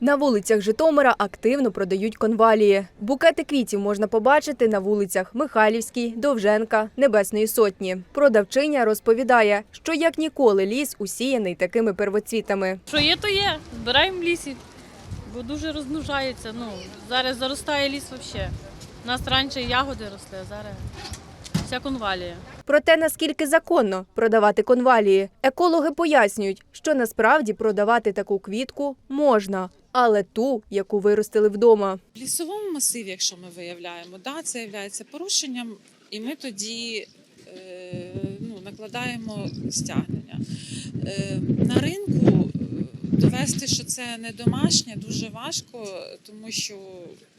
На вулицях Житомира активно продають конвалії. Букети квітів можна побачити на вулицях Михайлівській, Довженка, Небесної Сотні. Продавчиня розповідає, що як ніколи ліс усіяний такими первоцвітами. Що є, то є. Збираємо лісі, бо дуже розмножається. Ну, зараз заростає ліс взагалі. У нас раніше ягоди росли, а зараз вся конвалія. Про те, наскільки законно продавати конвалії, екологи пояснюють, що насправді продавати таку квітку можна, але ту, яку виростили вдома. В лісовому масиві, якщо ми виявляємо, да, це є порушенням, і ми тоді е, ну, накладаємо стягнення. Е, на ринку е, довести, що це не домашнє, дуже важко, тому що,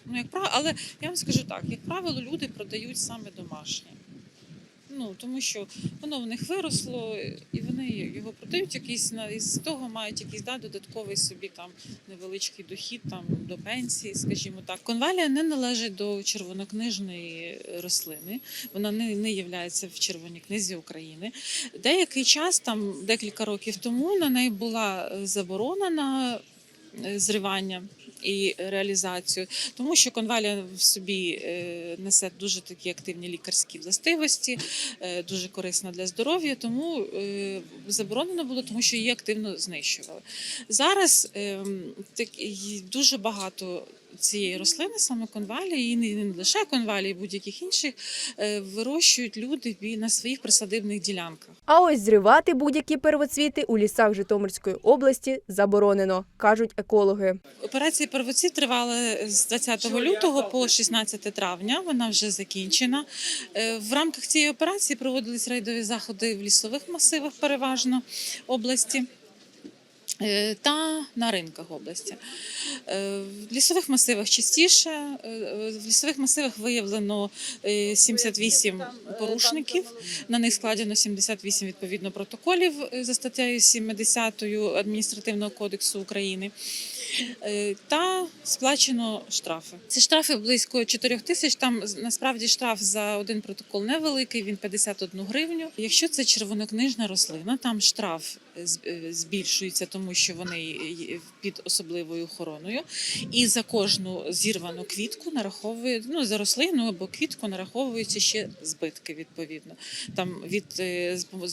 ну, як правило, але я вам скажу так, як правило, люди продають саме домашнє. Ну, тому що воно в них виросло, і вони його продають якийсь на і з того мають якийсь да, додатковий собі там невеличкий дохід там до пенсії, скажімо так. Конвалія не належить до червонокнижної рослини. Вона не, не є в червоній книзі України. Деякий час, там декілька років тому, на неї була е, заборона на е, зривання. І реалізацію, тому що конвалія в собі е, несе дуже такі активні лікарські властивості, е, дуже корисна для здоров'я, тому е, заборонено було, тому що її активно знищували. Зараз ем, так, дуже багато цієї рослини, саме конвалії, і не, лише конвалії, будь-яких інших, е, вирощують люди на своїх присадибних ділянках. А ось зривати будь-які первоцвіти у лісах Житомирської області заборонено, кажуть екологи. Операція первоцвіт тривала з 20 лютого по 16 травня. Вона вже закінчена. Е, В рамках цієї операції проводились рейдові заходи в лісових масивах, переважно області. Е, Та на ринках області. Е, В лісових масивах частіше. Е, В лісових масивах виявлено е, 78 порушників. На них складено 78 відповідно протоколів за статтею 70 адміністративного кодексу України. Е, Та сплачено штрафи. Ці штрафи близько 4 тисяч. Там насправді штраф за один протокол невеликий, він 51 гривню. Якщо це червонокнижна рослина, там штраф е, е, збільшується, тому що вони під особливою охороною. І за кожну зірвану квітку нараховує ну за рослину або квітку нараховуються ще збитки. Відповідно, там від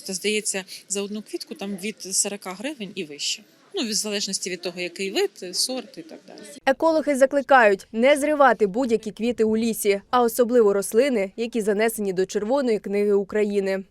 здається за одну квітку там від 40 гривень і вище. Ну, в залежності від того, який вид, сорт і так далі. Екологи закликають не зривати будь-які квіти у лісі, а особливо рослини, які занесені до Червоної книги України.